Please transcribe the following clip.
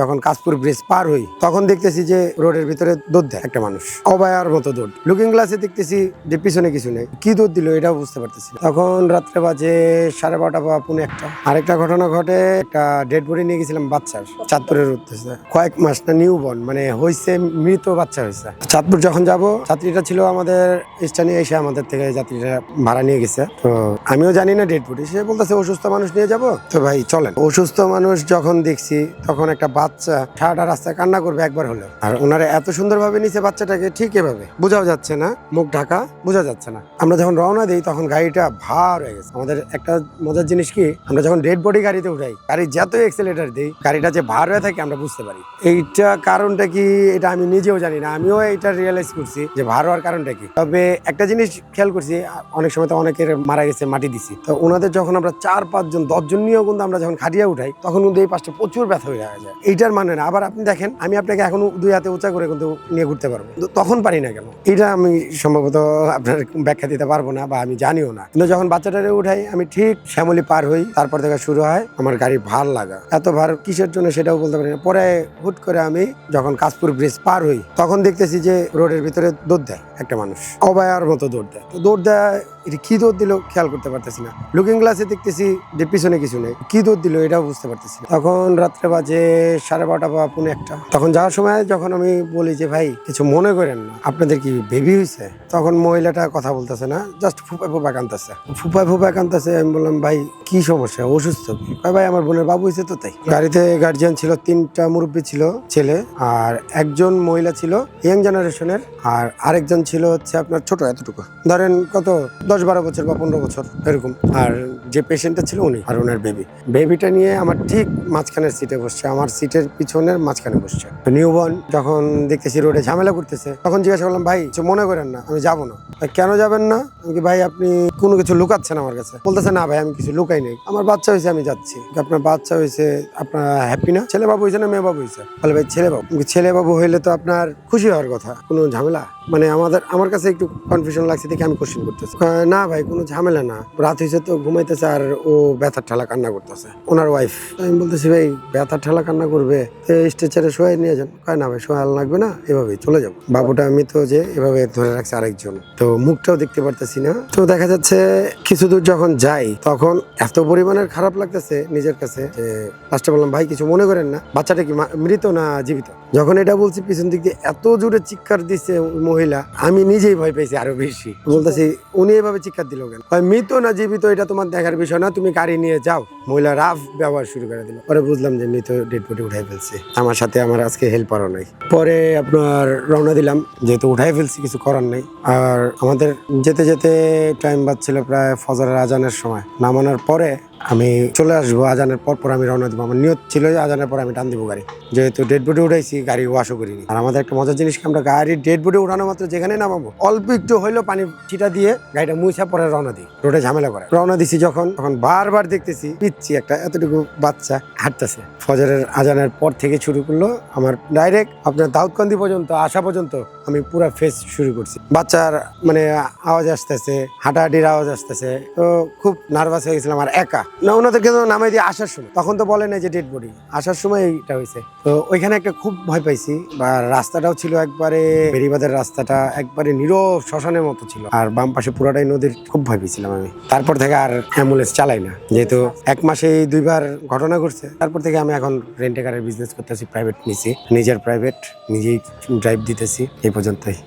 যখন কাশপুর ব্রিজ পার হই, তখন দেখতেছি যে রোডের ভিতরে দৌড় দেয় একটা মানুষ। অবায়ার মতো দৌড় লুকিং গ্লাসে দেখতেছি যে পিছনে কিছু নেই। কি দৌড় দিল এটাও বুঝতে পারতেছি তখন রাত্রে বাজে সাড়ে বারোটা বা পুনে একটা। আরেকটা ঘটনা ঘটে, একটা ডেড বডি নিয়ে গেছিলাম বাচ্চার। চাঁদপুরের উদ্দেশ্যে। কয়েক মাস না নিউ বর্ন মানে হয়েছে মৃত বাচ্চা হয়েছে চাঁদপুর যখন যাব ছাত্রীটা ছিল আমাদের স্থানীয় এসে আমাদের থেকে যাত্রীরা ভাড়া নিয়ে গেছে। তো আমিও জানি না ডেড বডি সে বলতেছে, অসুস্থ মানুষ নিয়ে যাব? তো ভাই, চলেন। অসুস্থ মানুষ যখন দেখছি, তখন একটা বাচ্চা সারাটা রাস্তায় কান্না করবে একবার হলেও। আর ওনারা এত সুন্দরভাবে নিচে বাচ্চাটাকে ঠিক এভাবে। বোঝাও যাচ্ছে না, মুখ ঢাকা, বোঝা যাচ্ছে না। আমরা যখন রওনা দিই, তখন গাড়িটা ভার হয়ে গেছে। আমাদের একটা মজার জিনিস কি, আমরা যখন ডেড বডি গাড়িতে উঠাই গাড়ি যত এক্সেলেটার দিই, গাড়িটা যে ভার হয়ে থাকে আমরা বুঝতে পারি। এইটা কারণটা কি, এটা আমি নিজেও জানি না। আমিও এটা রিয়েলাইজ করছি যে ভার হওয়ার কারণটা কি। তবে একটা জিনিস খেয়াল করছি, অনেক সময় তো অনেকের মারা গেছে মাটি দিছি। তো ওনাদের যখন আমরা চার পাঁচজন, দশজন নিয়েও কিন্তু আমরা যখন খাটিয়া উঠাই, তখন কিন্তু এই পাশটা প্রচুর ব্যথা হয়ে যায়। এইটার মানে না। আবার আপনি দেখেন, আমি আপনাকে এখন দুই হাতে উঁচা করে কিন্তু নিয়ে ঘুরতে পারব তখন পারি না কেন? এটা আমি সম্ভবত আপনার ব্যাখ্যা দিতে পারব না বা আমি জানিও না। কিন্তু যখন বাচ্চাটারে উঠাই, আমি ঠিক শ্যামলি পার হই, তারপর থেকে শুরু হয় আমার গাড়ি ভার লাগা। এত ভার কিসের জন্য সেটাও বলতে পারি না। পরে হুট করে আমি যখন কাশপুর ব্রিজ পার হই, তখন দেখতেছি যে রোডের ভিতরে দৌড় দেয় একটা মানুষ। অবায়ার মতো দৌড় দেয়। তো দৌড় দেয় এটা কি দৌড় দিল খেয়াল করতে পারতেছি না। লুকিং গ্লাসে দেখতেছি যে পিছনে কিছু নেই। কি দৌড় দিল এটাও বুঝতে পারতেছি তখন রাত্রে বাজে সাড়ে বারোটা বা পুনে একটা। তখন যাওয়ার সময় যখন আমি বলি যে, ভাই, কিছু মনে করেন না। আপনাদের কি বেবি হয়েছে তখন মহিলাটা কথা বলতেছে না জাস্ট ফুপায় ফুপা কানতেছে ফুপায় ফুপা কানতেছে আমি বললাম, ভাই, কি সমস্যা? অসুস্থ? ভাই, আমার বোনের বাবু হয়েছে তো তাই। গাড়িতে গার্জিয়ান ছিল, তিনটা মুরব্বী ছিল, ছেলে আর একজন মহিলা ছিল ইয়াং জেনারেশনের আর আরেকজন ছিল হচ্ছে আপনার ছোট, এতটুকু। ধরেন কত? দশ বারো বছর বা পনেরো বছর, এরকম। আর যে পেশেন্টটা ছিল উনি আর ওনার বেবি বেবিটা নিয়ে আমার ঠিক মাঝখানের সিটে বসছে, আমার সিটের পিছনের মাঝখানে বসছে। নিউবর্ন যখন দেখতেছি রোডে ঝামেলা করতেছে, তখন জিজ্ঞাসা করলাম, ভাই, কিছু মনে করেন না, আমি যাব না। "তা কেন যাবেন না? আমি ভাই, আপনি কোনো কিছু লুকাচ্ছেন আমার কাছে। বলতেছে, না ভাই, আমি কিছু লুকাই নেই। আমার বাচ্চা হয়েছে, আমি যাচ্ছি। আপনার বাচ্চা হয়েছে, আপনার হ্যাপি না? ছেলে বাবু হয়েছে না মেয়ে বাবু হয়েছে ভাই ছেলে বাবু ছেলে বাবু হইলে তো আপনার খুশি হওয়ার কথা, কোনো ঝামেলা? মানে আমাদের, আমার কাছে একটু কনফিউশন লাগছে, দেখে আমি কোশ্চেন করতেছি। না ভাই, কোনো ঝামেলা না। রাত হয়েছে তো ঘুমাইতেছে আর ও ব্যথার ঠেলা কান্না করতেছে, ওনার ওয়াইফ আমি বলতেছি, ভাই, ব্যথার ঠেলা কান্না করবে স্ট্রেচারে শোয়াই নিয়ে যান। কয়, না ভাই শোয়াল লাগবে না, এভাবেই চলে যাব। বাবুটা আমি তো যে এভাবে ধরে রাখছে আরেকজন। তো মুখটাও দেখতে পারতেছি না। তো দেখা যাচ্ছে, কিছু দূর যখন যাই, তখন এত পরিমাণের খারাপ লাগতেছে নিজের কাছে যে লাস্টে বললাম, ভাই, কিছু মনে করেন না, বাচ্চাটা কি মৃত না জীবিত? যখন এটা বলছি, পিছন দিক দিয়ে এত জোরে চিৎকার দিচ্ছে মহিলা, আমি নিজেই ভয় পেয়েছি আরও বেশি। বলতেছি, উনি এভাবে চিৎকার দিল কেন? মৃত না জীবিত, এটা তোমার দেখার বিষয় না, তুমি গাড়ি নিয়ে যাও। মহিলা রাফ ব্যবহার শুরু করে দিল। পরে বুঝলাম যে মৃত ডেড বডি উঠাই ফেলছে। আমার সাথে আমার আজকে হেল্পারও নাই। পরে আপনার রওনা দিলাম, যেহেতু উঠাই ফেলছি, কিছু করার নেই। আর আমাদের যেতে যেতে টাইম বাজছিল প্রায় ফজরের আজানের সময়। নামানোর পরে আমি চলে আসব, আজানের পর পর আমি রওনা দেবো। আমার নিয়ত ছিল যে আজানের পর আমি টান দিব গাড়ি। যেহেতু ডেড বডি উঠাইছি, গাড়ি ওয়াশও করিনি। আর আমাদের একটা মজার জিনিস আমরা গাড়ির ডেড বডি উঠানো মাত্র যেখানে নামাবো, অল্প একটু হইলেও পানি ছিটা দিয়ে গাড়িটা মুছা পরে রওনা দিই। রোডে ঝামেলা করে। রওনা দিছি যখন, তখন বারবার দেখতেছি পিচ্ছি একটা এতটুকু বাচ্চা হাঁটতেছে। ফজরের আজানের পর থেকে শুরু করল আমার ডাইরেক্ট আপনার দাউদকান্দি পর্যন্ত আসা পর্যন্ত। আমি পুরো ফেস শুরু করছি। বাচ্চার মানে আওয়াজ আসতেছে, হাঁটাহাঁটির আওয়াজ আসতেছে। তো খুব নার্ভাস হয়ে গেছিলাম আর একা। না, ওনাদেরকে তো নামাই দিয়ে আসার সময়। তখন তো বলে না যে ডেড বডি আসার সময় এইটা হয়েছে। তো ওইখানে একটা খুব ভয় পাইছি, বা রাস্তাটাও ছিল একবারে বেরিবাদের রাস্তাটা একবারে নীরব শ্মশানের মতো ছিল। আর বাম পাশে পুরাটাই নদীর, খুব ভয় পেয়েছিলাম আমি। তারপর থেকে আর অ্যাম্বুলেন্স চালাই না। যেহেতু এক মাসে দুইবার ঘটনা ঘটছে, তারপর থেকে আমি এখন রেন্টে কারের বিজনেস করতেছি প্রাইভেট নিছি। নিজের প্রাইভেট নিজেই ড্রাইভ দিতেছি। এই পর্যন্তই